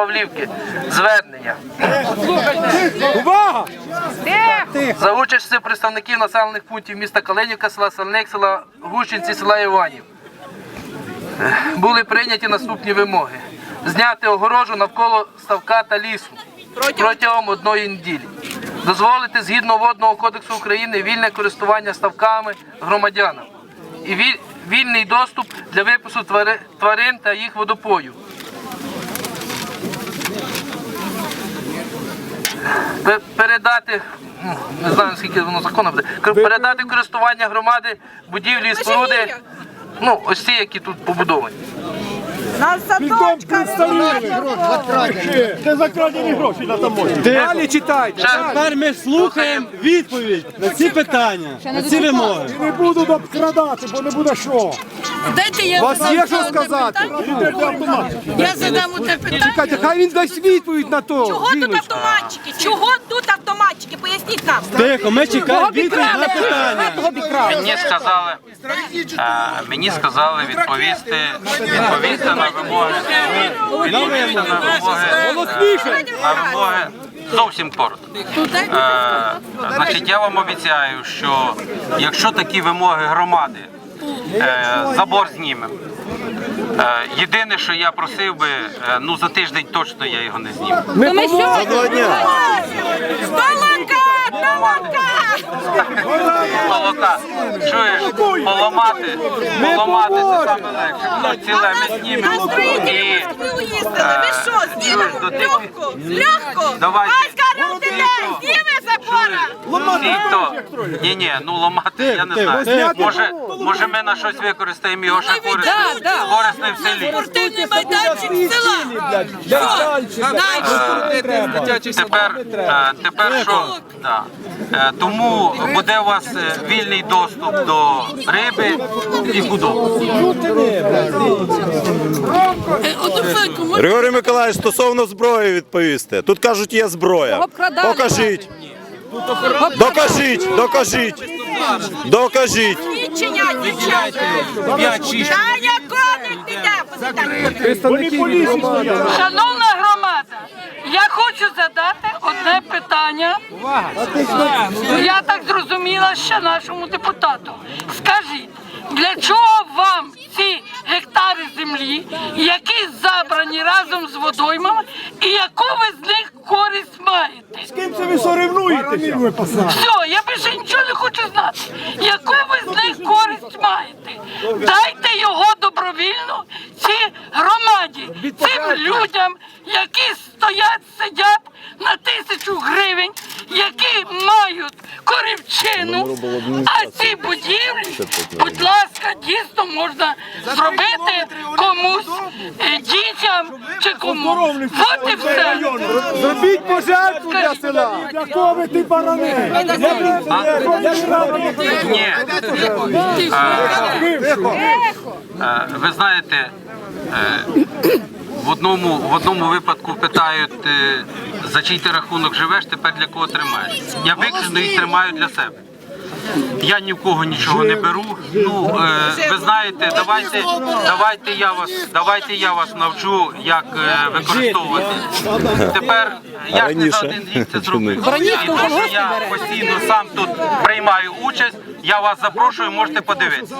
Павлівки. Звернення. Увага! За участі представників населених пунктів міста Калинівка, села Сальник, села Гущинці, села Іванів. Були прийняті наступні вимоги: зняти огорожу навколо ставка та лісу протягом одної неділі. Дозволити згідно водного кодексу України вільне користування ставками громадянам і вільний доступ для випуску тварин та їх водопою. Передати, ну, не знаю скільки воно законно буде, передати користування громади будівлі і споруди, ну ось ці, які тут побудовані. На садочка Це закрадені гроші на таможні. Далі читайте. Тепер ми слухаємо відповідь на ці питання, на ці вимоги. Не буду обкрадати, бо не буде що. Дайте я Вас є що сказати? Я задам одне питання. Чекайте, хай він дасть відповідь на то. Чого тут автоматчики? Чого тут автоматчики? Поясніть нам. Тихо, ми чекаємо відповідь на питання. Мені сказали, е, мені сказали відповісти, відповісти на вимоги, відповісти на вимоги, на вимоги зовсім коротко. Е, Значить, я вам обіцяю, що якщо такі вимоги громади, забор знімемо. Е, Єдине, що я просив би, е, ну за тиждень точно я його не зніму. Столока! Столока! Молока. Чуєш, поламати, поламати це саме легше. Воно ціле ми знімемо. І Москву. Ви що, знімемо? Чуєш, до тих- Легко? Легко? Давайте. Забора! Ні, ні, ну ламати я не знаю. Може, може ми на щось використаємо його ще корисне, корисне в селі. Спортивний майданчик села. Тепер, е, тепер що? Да. Е, Тому буде у вас е, вільний доступ до риби і худоби. Одну хвилинку, можна? Григорій Миколаївич, стосовно зброї відповісти. Тут кажуть, є зброя. Покажіть. Докажіть, докажіть. Докажіть. Та не піде? Поліції стоять. Шановна громада, я хочу задати одне питання. Я так зрозуміла ще нашому депутату. Скажіть, для чого вам ці гектари землі, які забрані разом з водоймами, і яку ви з них користь? З ким це ви соревнуєтеся? Все, я більше нічого не хочу знати. Яку ви з них користь маєте? Дайте його добровільно цій громаді, цим людям, які стоять, сидять на тисячу гривень, які мають корівчину, а ці будівлі, будь ласка, дійсно можна зробити комусь, е, дітям чи комусь. От і все. Зробіть пожертву для села. Для кого ви ти барани? Ні. Е, Ви знаєте, е, в одному, в одному випадку питають, е, за чий ти рахунок живеш, тепер для кого тримаєш. Я виключно їх тримаю для себе. Я ні в кого нічого не беру. Ну е, ви знаєте, давайте, давайте я вас, давайте я вас навчу, як е, використовувати. Тепер я ж не за один рік це зробив. І те, що я постійно сам тут приймаю участь. Я вас запрошую, можете подивитися.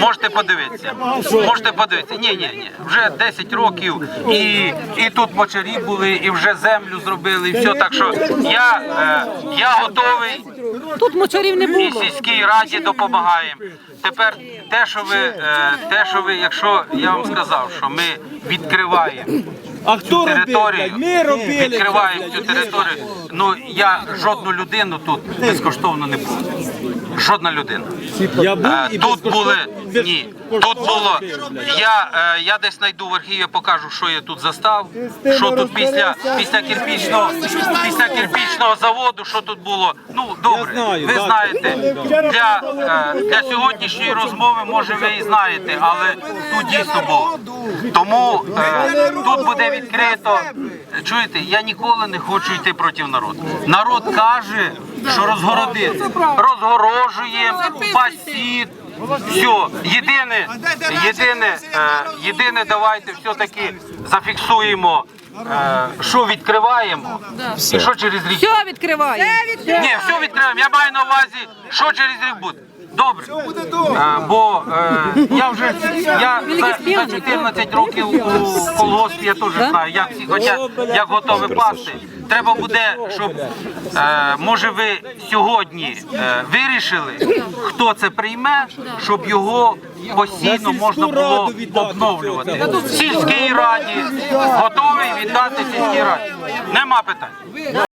Можете подивитися. Можете подивитися. Ні, ні, ні. Вже 10 років і, і тут мочарі були, і вже землю зробили, і все. Так що я, е, я готовий Тут мочарів не і сільській раді допомагаємо. Тепер те, що ви, е, те, що ви, якщо я вам сказав, що ми відкриваємо А хто робив? територію, блядь? Ми робили. відкриваємо цю територію. Ну я жодну людину тут безкоштовно не був. Жодна людина. Я був Е, і Тут були безкоштовно- ні. Тут було я, е, я десь знайду в архіві, покажу, що я тут застав. Що тут після після кирпічного після кирпічного заводу, що тут було. Ну добре, знаю, ви так. знаєте. Для, е, для сьогоднішньої розмови, може, ви і знаєте, але тут дійсно було. Тому е, тут буде відкрито. Чуєте, я ніколи не хочу йти проти народу. Народ каже, що розгородити. Розгорожуємо, пасіт. Все, єдине, єдине, е, єдине, давайте все-таки зафіксуємо е, що відкриваємо і що через рік. Все відкриває. Ні, все відкриваємо. Я маю на увазі, що через рік буде. Добре. Е, бо е, я вже я за, за 14 років у колгоспі я теж знаю, як всі хочуть, як готові пасти. Треба буде, щоб е, може ви сьогодні е, вирішили, хто це прийме, щоб його постійно можна було обновлювати. В сільській раді готовий віддати сільській раді. Нема питань.